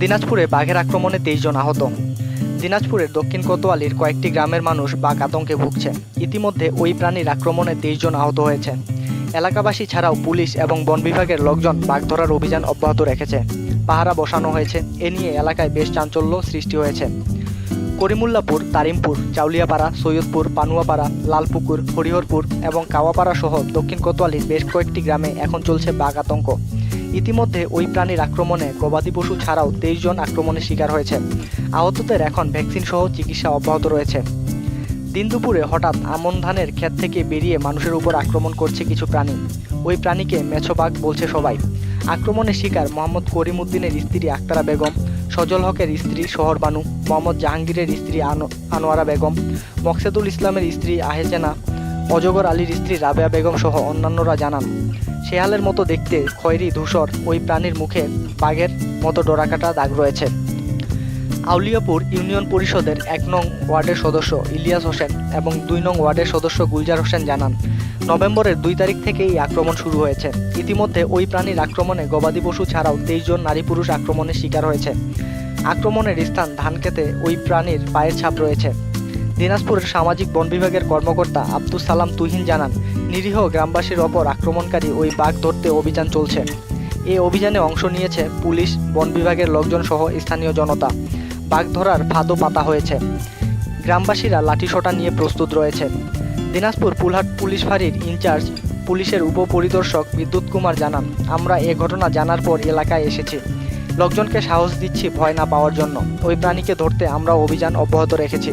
দিনাজপুরে বাঘের আক্রমণে তেইশ জন আহত। দিনাজপুরের দক্ষিণ কোতোয়ালির কয়েকটি গ্রামের মানুষ বাঘ আতঙ্কে ভুগছে ইতিমধ্যে ওই প্রাণীর আক্রমণে তেইশ জন আহত হয়েছে এলাকাবাসী ছাড়াও পুলিশ এবং বন বিভাগের লোকজন বাঘ ধরার অভিযান অব্যাহত রেখেছে। পাহারা বসানো হয়েছে। এ নিয়ে এলাকায় বেশ চাঞ্চল্য সৃষ্টি হয়েছে। করিমুল্লাপুর, তারিমপুর, চাউলিয়াপাড়া, সৈয়দপুর, পানুয়াপাড়া, লালপুকুর, হরিহরপুর এবং কাওয়াপাড়া সহ দক্ষিণ কোতোয়ালির বেশ কয়েকটি গ্রামে এখন চলছে বাঘ আতঙ্ক। ইতিমধ্যে ওই প্রাণীর আক্রমণে গবাদি পশু ছাড়াও তেইশ জন আক্রমণের শিকার হয়েছে। আহতদের এখন ভ্যাকসিন সহ চিকিৎসা অব্যাহত রয়েছে। দিন দুপুরে হঠাৎ আমন ধানের ক্ষেত থেকে বেরিয়ে মানুষের উপর আক্রমণ করছে কিছু প্রাণী। ওই প্রাণীকে মেছোবাঘ বলছে সবাই। আক্রমণের শিকার মোহাম্মদ করিম উদ্দিনের স্ত্রী আক্তারা বেগম, সজল হকের স্ত্রী শহর বানু, মোহাম্মদ জাহাঙ্গীরের স্ত্রী আনো- আনোয়ারা বেগম, মকসেদুল ইসলামের স্ত্রী আহেজেনা অজগর আলীর স্ত্রী রাবেয়া বেগম সহ অন্যান্যরা জানান, শেয়ালের মতো দেখতে খয়েরি ধূসর ওই প্রাণীর মুখে বাঘের মতো ডোরাকাটা দাগ রয়েছে। আউলিয়াপুর ইউনিয়ন পরিষদের এক নং ওয়ার্ডের সদস্য ইলিয়াস হোসেন এবং দুই নং ওয়ার্ডের সদস্য গুলজার হোসেন জানান, নভেম্বরের দুই তারিখ থেকে এই আক্রমণ শুরু হয়েছে। ইতিমধ্যে ওই প্রাণীর আক্রমণে গবাদি পশু ছাড়াও তেইশ জন নারী পুরুষ আক্রমণের শিকার হয়েছে। আক্রমণের স্থান ধানক্ষেতে ওই প্রাণীর পায়ের ছাপ রয়েছে। দিনাজপুরের সামাজিক বন বিভাগের কর্মকর্তা আব্দুল সালাম তুহিন জানান, নিরীহ গ্রামবাসীর ওপর আক্রমণকারী ওই বাঘ ধরতে অভিযান চলছে। এই অভিযানে অংশ নিয়েছে পুলিশ, বন বিভাগের লোকজন সহ স্থানীয় জনতা। বাঘ ধরার ফাঁদও পাতা হয়েছে। গ্রামবাসীরা লাঠিসোঁটা নিয়ে প্রস্তুত রয়েছে। দিনাজপুর পুলহাট পুলিশ ফাঁড়ির ইনচার্জ, পুলিশের উপপরিদর্শক বিদ্যুৎ কুমার জানান, আমরা এ ঘটনা জানার পর এলাকায় এসেছি। লোকজনকে সাহস দিচ্ছি ভয় না পাওয়ার জন্য। ওই প্রাণীকে ধরতে আমরা অভিযান অব্যাহত রেখেছি।